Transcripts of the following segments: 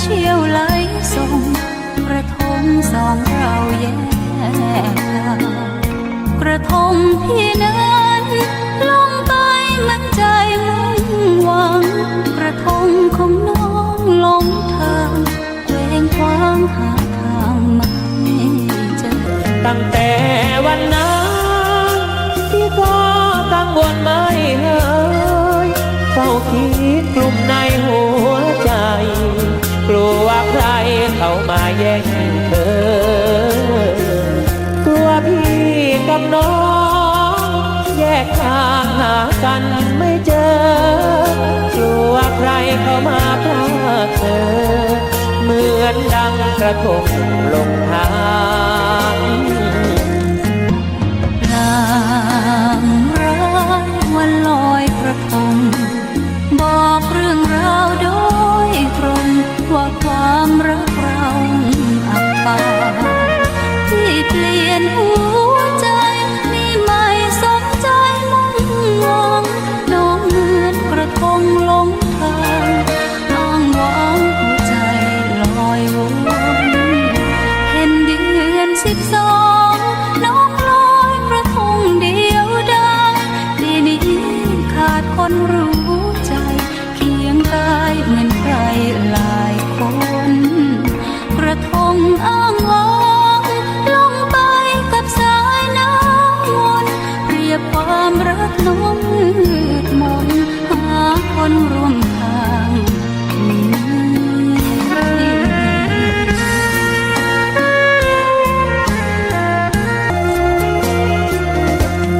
เชี่ยวไหลส่งกระทงสองเราแยกกันกระทงพี่นั้นลงไปมันใจมุ่งหวัง กระทงของน้องลงทางเวงคว้างหาทางไม่เจอตั้งแต่วันนั้นพี่ก็ตั้งวนไม่เฮยเฝ้าคิดกลุ่มในหัวใจ กลัวใครเข้ามาแย่งเธอกลัวพี่กับน้อง แยกทางหากันไม่เจอกลัวใครเข้ามาพลาดเธอ เหมือนดังกระทงลงทาง เปลี่ยนหัวใจนี่ไม่สนใจมุ่งหวังน้องเหมือนกระทงลงทางอ้างว้างหัวใจลอยวนเห็นเดือนสิบสองน้องลอยกระทงเดียวได้ปีนี้ขาดคนรู้ คนร่วมทาง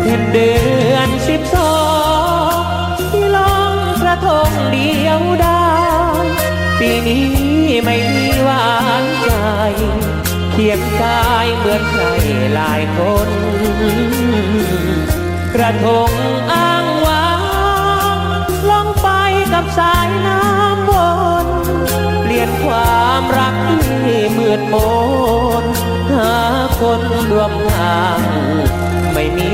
เห็นเดือนสิบสองที่ลองกระทงเดียวได้ปีนี้ไม่มีหวานใจเคียงกายเหมือนใครหลายคน กระทงอา กับสายน้ำวนเปลี่ยนความรักที่มืดมนหาคนรวมทางไม่มี